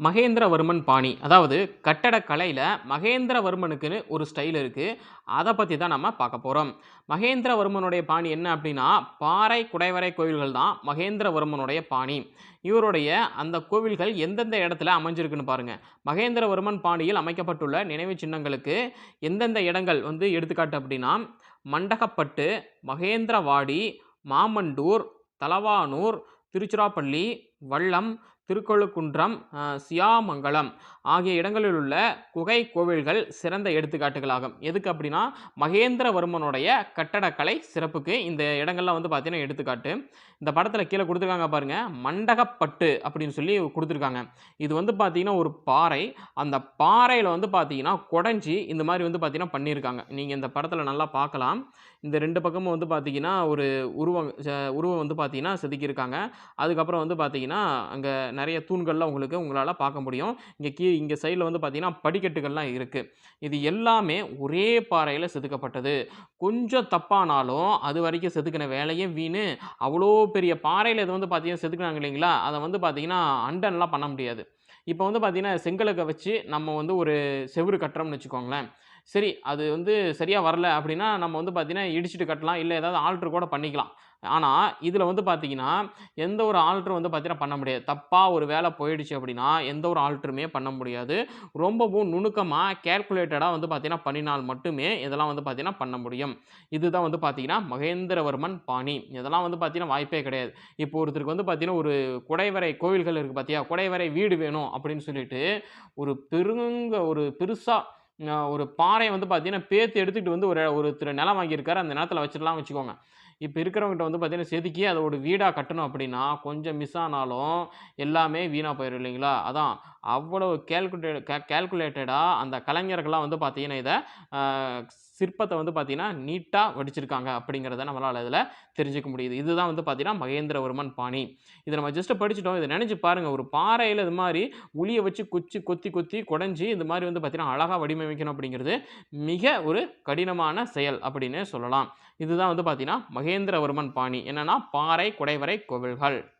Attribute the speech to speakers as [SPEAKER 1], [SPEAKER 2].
[SPEAKER 1] மகேந்திரவர்மன் பாணி. அதாவது கட்டடக்கலையில் மகேந்திரவர்மனுக்குன்னு ஒரு ஸ்டைல் இருக்குது அதை பற்றி தான் நம்ம பார்க்க போகிறோம் மகேந்திரவர்மனுடைய பாணி என்ன அப்படின்னா பாறை குடைவரை கோவில்கள் தான் மகேந்திரவர்மனுடைய பாணி. இவருடைய அந்த கோவில்கள் எந்தெந்த இடத்துல அமைஞ்சிருக்குன்னு பாருங்கள் மகேந்திரவர்மன் பாணியில் அமைக்கப்பட்டுள்ள நினைவு சின்னங்களுக்கு எந்தெந்த இடங்கள் வந்து எடுத்துக்காட்டு அப்படின்னா மண்டகப்பட்டு மகேந்திரவாடி மாமண்டூர் தலவானூர் திருச்சிராப்பள்ளி வல்லம் திருக்கொழுக்குன்றம் சியாமங்கலம் ஆகிய இடங்களில் உள்ள குகை கோவில்கள் சிறந்த எடுத்துக்காட்டுகளாகும். எதுக்கு அப்படின்னா மகேந்திரவர்மனுடைய கட்டடக்கலை சிறப்புக்கு இந்த இடங்கள்லாம் வந்து பார்த்தீங்கன்னா எடுத்துக்காட்டு. இந்த படத்தில் கீழே கொடுத்துருக்காங்க பாருங்கள் மண்டகப்பட்டு அப்படின்னு சொல்லி கொடுத்துருக்காங்க. இது வந்து பார்த்தீங்கன்னா ஒரு பாறை. அந்த பாறையில் வந்து பார்த்தீங்கன்னா குடஞ்சி இந்த மாதிரி வந்து பார்த்தீங்கன்னா பண்ணியிருக்காங்க. நீங்கள் இந்த படத்தில் நல்லா பார்க்கலாம் இந்த ரெண்டு பக்கமும் வந்து பார்த்தீங்கன்னா ஒரு உருவம் உருவம் வந்து பார்த்தீங்கன்னா செதுக்கியிருக்காங்க. அதுக்கப்புறம் வந்து பார்த்தீங்கன்னா அங்கே நிறைய தூண்கள்லாம் உங்களுக்கு உங்களால் பார்க்க முடியும். இங்கே கீ இங்கே சைடில் வந்து பார்த்தீங்கன்னா படிக்கட்டுகள்லாம் இருக்குது இது எல்லாமே ஒரே பாறையில் செதுக்கப்பட்டது. கொஞ்சம் தப்பானாலும் அது வரைக்கும் செதுக்கின வேலையே வீணு. அவ்வளோ பெரிய பாறையில் இது வந்து பார்த்தீங்கன்னா செதுக்குனாங்க இல்லைங்களா? அதை வந்து பார்த்தீங்கன்னா அண்டன்லாம் பண்ண முடியாது. இப்போ வந்து பார்த்தீங்கன்னா செங்கலுக்கை வச்சு நம்ம வந்து ஒரு செவுரு கட்டுறோம்னு வச்சுக்கோங்களேன். சரி அது வந்து சரியாக வரல அப்படின்னா நம்ம வந்து பார்த்தீங்கன்னா இடிச்சிட்டு கட்டலாம். இல்லை ஏதாவது ஆல்ட்ரு கூட பண்ணிக்கலாம். ஆனால் இதில் வந்து பார்த்தீங்கன்னா எந்த ஒரு ஆல்ட்ரும் வந்து பார்த்தீங்கன்னா பண்ண முடியாது. தப்பாக ஒரு வேலை போயிடுச்சு அப்படின்னா எந்த ஒரு ஆல்ட்ருமே பண்ண முடியாது. ரொம்பவும் நுணுக்கமாக கேல்குலேட்டடாக வந்து பார்த்தீங்கன்னா பண்ணினால் மட்டுமே இதெல்லாம் வந்து பார்த்தீங்கன்னா பண்ண முடியும். இதுதான் வந்து பார்த்தீங்கன்னா மகேந்திரவர்மன் பாணி. இதெல்லாம் வந்து பார்த்தீங்கன்னா வாய்ப்பே கிடையாது. இப்போ ஒருத்தருக்கு வந்து பார்த்தீங்கன்னா ஒரு குடைவரை கோவில்கள் இருக்குது பார்த்தியா குடைவரை வீடு வேணும் அப்படின்னு சொல்லிட்டு ஒரு பெருங்க ஒரு பெருசாக ஒரு பாறையை வந்து பார்த்தீங்கன்னா பேத்து எடுத்துக்கிட்டு வந்து ஒரு ஒருத்தர் நிலம் வாங்கியிருக்காரு. அந்த நிலத்தில் வச்சிடலாம் வச்சுக்கோங்க. இப்போ இருக்கிறவங்ககிட்ட வந்து பார்த்தீங்கன்னா செதுக்கி அதை ஒரு வீடாக கட்டணும் அப்படின்னா கொஞ்சம் மிஸ் ஆனாலும் எல்லாமே வீணாக போயிடும் இல்லைங்களா? அதான். அவ்வளோ கேல்குலேட் கே கேல்குலேட்டடாக அந்த கலைஞர்கள்லாம் வந்து பார்த்தீங்கன்னா இதை சிற்பத்தை வந்து பார்த்திங்கன்னா நீட்டாக வடிச்சிருக்காங்க அப்படிங்கிறத நம்மளால் இதில் தெரிஞ்சுக்க முடியுது. இதுதான் வந்து பார்த்திங்கன்னா மகேந்திரவர்மன் பாணி. இதை நம்ம ஜஸ்ட் படிச்சுட்டோம். இதை நினச்சி பாருங்கள் ஒரு பாறையில் இது மாதிரி உளியை வச்சு குச்சி கொத்தி கொத்தி குடஞ்சி இந்த மாதிரி வந்து பார்த்திங்கன்னா அழகாக வடிவமைக்கணும் அப்படிங்கிறது மிக ஒரு கடினமான செயல் அப்படின்னு சொல்லலாம். இதுதான் வந்து பார்த்தீங்கன்னா மகேந்திரவர்மன் பாணி. என்னன்னா பாறை குடைவரை கோவில்கள்.